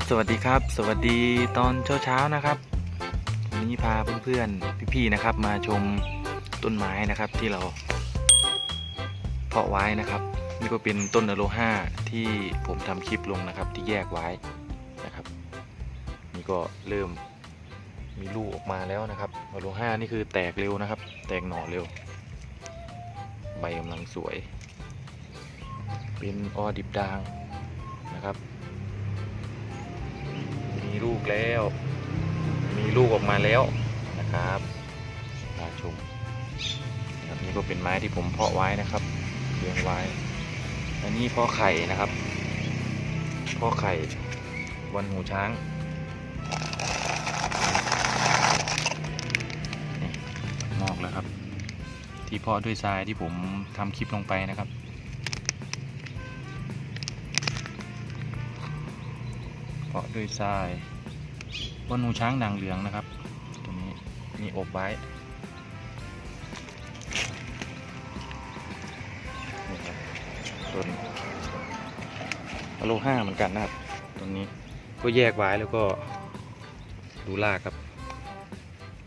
บสวัสดีครับ สวัสดีตอนเช้าเช้าๆนะครับวันนี้พาเพื่อนๆพี่ๆนะครับ มาชมต้นไม้นะครับที่เราเพาะไว้นะครับ นี่ก็เป็นต้นอโลฮาที่ผมทำคลิปลงนะครับที่แยกไว้นะครับ นี่ก็เริ่มมีลูกออกมาแล้วนะครับอโลฮานี่คือแตกเร็วนะครับ แตกหน่อเร็ว ใบกำลังสวย เป็นออดิบดาง กแล้ว มีลูกออกมาแล้วนะครับตาชมนะครับนี่ก็เป็นไม้ที่ผมเพาะไว้นะครับเลี้ยงไว้ อันนี้เพาะไข่นะครับเพาะไข่บนหูช้างนี่งอกแล้วครับ ที่เพาะด้วยทรายที่ผมทำคลิปลงไปนะครับเพาะด้วยทราย บนหูช้างด่างเหลืองนะครับตรงนี้มีอบไว้นี่ครับต้นอโลห้าเหมือนกันนะครับตรงนี้ก็แยกไว้แล้วก็ดูรากครับ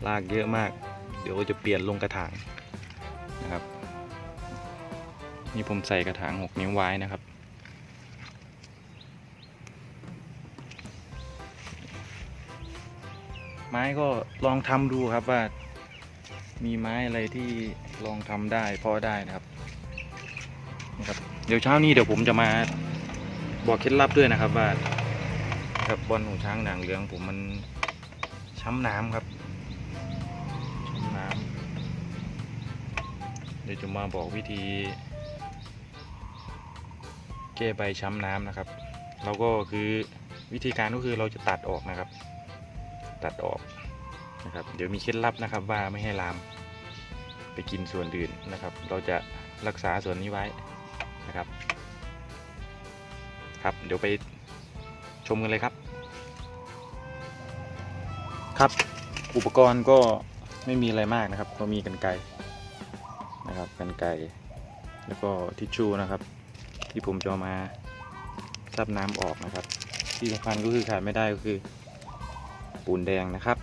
รากเยอะมาก เดี๋ยวจะเปลี่ยนลงกระถางนะครับ นี่ผมใส่กระถาง 6 นิ้วไว้นะครับ ไม้ก็ลองทำดูครับว่า มีไม้อะไรที่ลองทำได้พอได้นะครับนะครับ เดี๋ยวเช้านี้เดี๋ยวผมจะมาบอกเคล็ดลับด้วยนะครับว่าครับบอลของช้างหนังเหลืองผมมันช้ำน้ำครับช้ำน้ำเดี๋ยวจะมาบอกวิธีแก้ใบช้ำน้ำนะครับ เราก็คือวิธีการก็คือเราจะตัดออกนะครับ ตัดออกนะครับ เดี๋ยวมีเคล็ดลับนะครับว่าไม่ให้ลามไปกินส่วนอื่นนะครับ เราจะรักษาส่วนนี้ไว้นะครับ ครับเดี๋ยวไปชมกันเลยครับ ครับอุปกรณ์ก็ไม่มีอะไรมากนะครับ ก็มีกันไกนะครับกันไกแล้วก็ทิชชู่นะครับ ที่ผมจะเอมาซับน้ำออกนะครับ ที่สำคัญก็คือขาดไม่ได้ก็คือ ปูนแดงนะครับ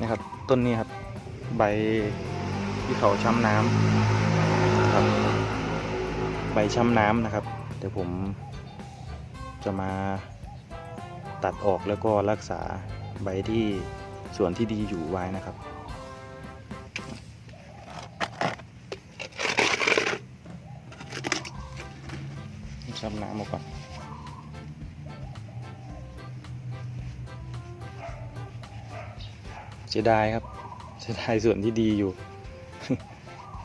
นะครับ ต้นนี้ครับ ใบที่เขาช้ำน้ำครับ ใบช้ำน้ำนะครับ เดี๋ยวผมจะมาตัดออกแล้วก็รักษาใบที่ส่วนที่ดีอยู่ไว้นะครับ ช้ำน้ำมาก่อนเสียดายครับเสียดายส่วนที่ดีอยู่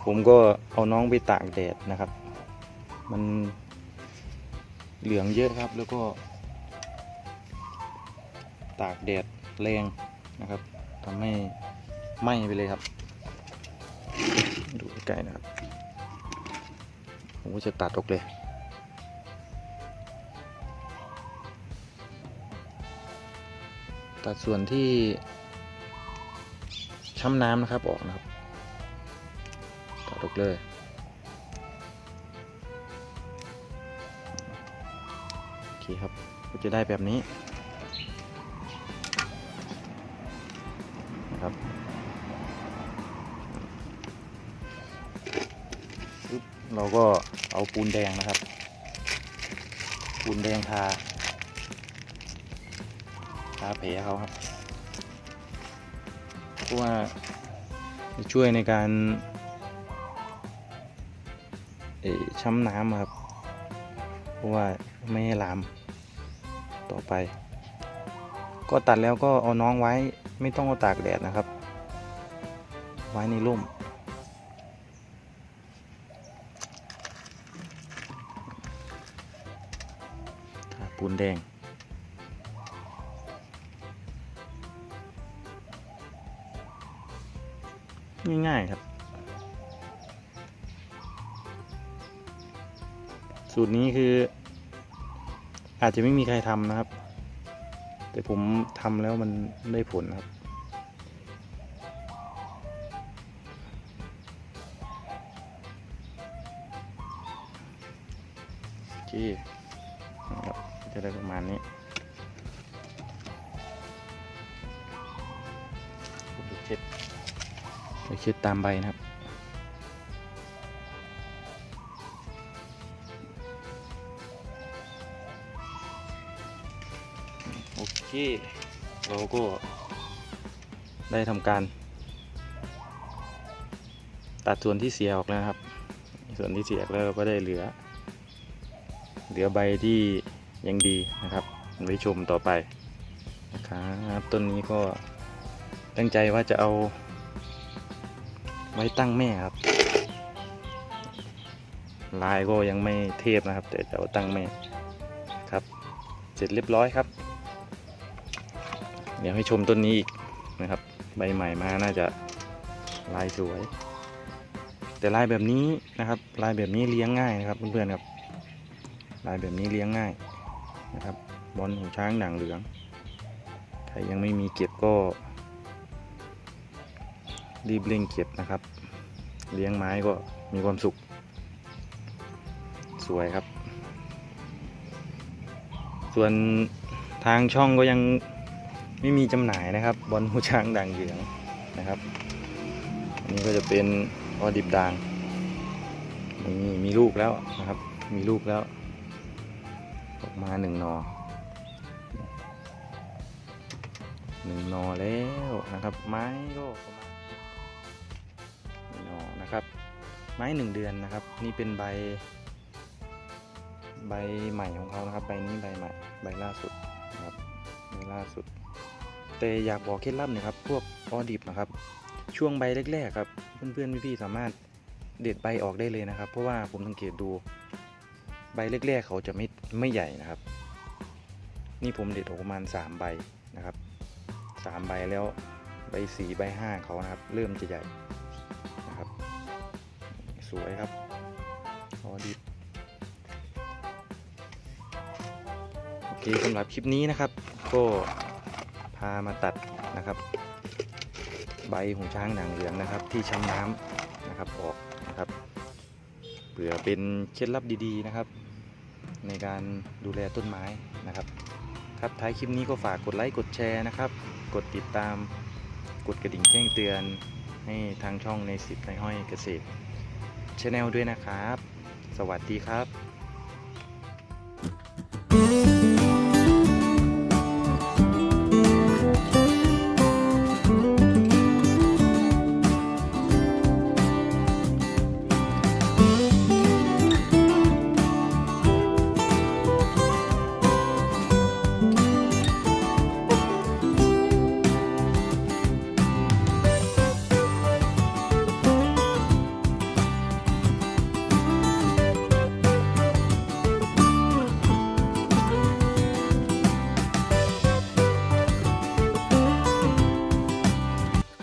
ผมก็เอาน้องไปตากแดดนะครับ มันเหลืองเยอะครับแล้วก็ ตากแดดแรงนะครับทำให้ไหม้ไปเลยครับ ดูใกล้นะครับ ผมก็จะตัดออกเลย ตัดส่วนที่ช้ำน้ำนะครับออกนะครับตัดออกเลย โอเคครับก็จะได้แบบนี้นะครับปึ๊บเราก็เอาปูนแดงนะครับ ปูนแดงทา ทาแผลเขาครับเพราะว่าจะช่วยในการเอ่อช้ำน้ำครับเพราะว่าไม่ให้ลามต่อไป ก็ตัดแล้วก็เอาน้องไว้ไม่ต้องเอาตากแดดนะครับ ไว้ในร่มปูนแดง ง่ายๆครับ สูตรนี้คือ อาจจะไม่มีใครทำนะครับ แต่ผมทำแล้วมันได้ผลครับนเคจะได้ประมาณนี้ ช็ดตามใบนะครับ โอเค เราก็ได้ทำการ ตัดส่วนที่เสียออกแล้วนะครับ ส่วนที่เสียแล้วเราก็ได้เหลือ เหลือใบที่ยังดีนะครับไว้ชมต่อไปนะครับต้นนี้ก็ตั้งใจว่าจะเอา ไว้ตั้งแม่ครับ ลายก็ยังไม่เทพนะครับ แต่จะเอาตั้งแม่ครับ เสร็จเรียบร้อยครับ เดี๋ยวให้ชมต้นนี้อีกนะครับ ใบใหม่มาน่าจะลายสวย แต่ลายแบบนี้นะครับ ลายแบบนี้เลี้ยงง่ายนะครับเพื่อนๆครับ ลายแบบนี้เลี้ยงง่ายนะครับบอลหูช้างหนังเหลืองใครยังไม่มีเก็บก็ รีบเร่งเก็บนะครับ เลี้ยงไม้ก็มีความสุข สวยครับ ส่วนทางช่องก็ยังไม่มีจำหน่ายนะครับ บอลหูช้างด่างเหลืองนะครับ อันนี้ก็จะเป็นออดิบด่างมีมีลูกแล้วนะครับ มีลูกแล้ว ออกมาหนึ่งนอหนึ่งนอแล้วนะครับ ไม้ก็ประมาณ ไม้หนึ่งเดือนนะครับ นี่เป็นใบ ใบใหม่ของเขานะครับ ใบนี้ใบใหม่ ใบล่าสุดนะครับใบล่าสุด แต่อยากบอกเคล็ดลับหนะครับ พวกออดิบนะครับ ช่วงใบแรกๆครับ เพื่อนๆพี่ๆสามารถเด็ดใบออกได้เลยนะครับ เพราะว่าผมสังเกตดู ใบแรกๆเขาจะไม่ไม่ใหญ่นะครับ นี่ผมเด็ดออกประมาณ 3 ใบนะครับ3ใบแล้วใบสีใบห้าเขานะครับ เริ่มจะใหญ่ สวยครับออดิบโอเคสำหรับคลิปนี้นะครับ ก็พามาตัดนะครับ ใบหูช้างหนังเหลืองนะครับ ที่ช้ำน้ำนะครับออกนะครับเผื่อเป็นเคล็ดลับดีๆนะครับ ในการดูแลต้นไม้นะครับ ครับท้ายคลิปนี้ก็ฝากกดไลค์กดแชร์นะครับ กดติดตามกดกระดิ่งแจ้งเตือนให้ทางช่องในสิบในห้อยเกษตร ช n แนลด้วยนะครับ สวัสดีครับ